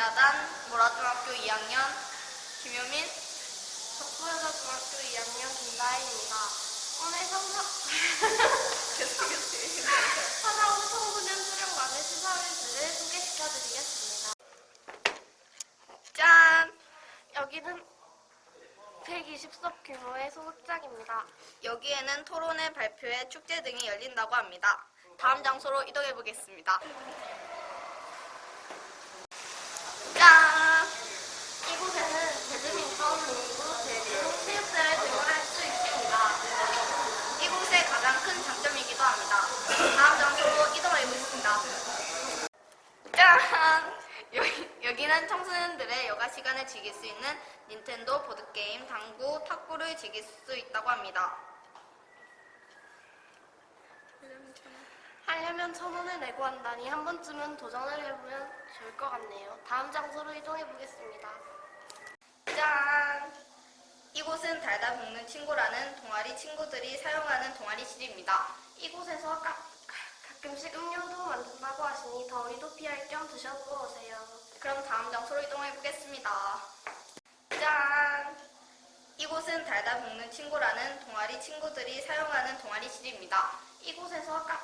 기자단 모라중학교 2학년 김효민 덕후여자중학교 2학년 김다혜입니다. 오늘 성사, 계속해주세요. 하나후 청소년 수련관의 시설들을 소개시켜드리겠습니다. 짠! 여기는 120석 규모의 소극장입니다. 여기에는 토론회, 발표회, 축제 등이 열린다고 합니다. 다음 장소로 이동해 보겠습니다. 짠! 이곳에는 배드민턴, 농구, 대구, 체육대회 등을 할 수 있습니다. 이곳의 가장 큰 장점이기도 합니다. 다음 장소로 이동해 보겠습니다. 짠! 여기, 여기 는 청소년들의 여가 시간을 즐길 수 있는 닌텐도 보드게임, 당구, 탁구를 즐길 수 있다고 합니다. 하려면 천 원을 내고 한다니 한 번쯤은 도전을 해보면 좋을 것 같네요. 다음 장소로 이동해 보겠습니다. 짠! 이곳은 달달 볶는 친구라는 동아리 친구들이 사용하는 동아리실입니다. 이곳에서 가, 가끔씩 음료도 만든다고 하시니 더위도 피할 겸 드셔보고 오세요. 그럼 다음 장소로 이동해 보겠습니다. 짠! 이곳은 달달 볶는 친구라는 동아리 친구들이 사용하는 동아리실입니다. 이곳에서 가,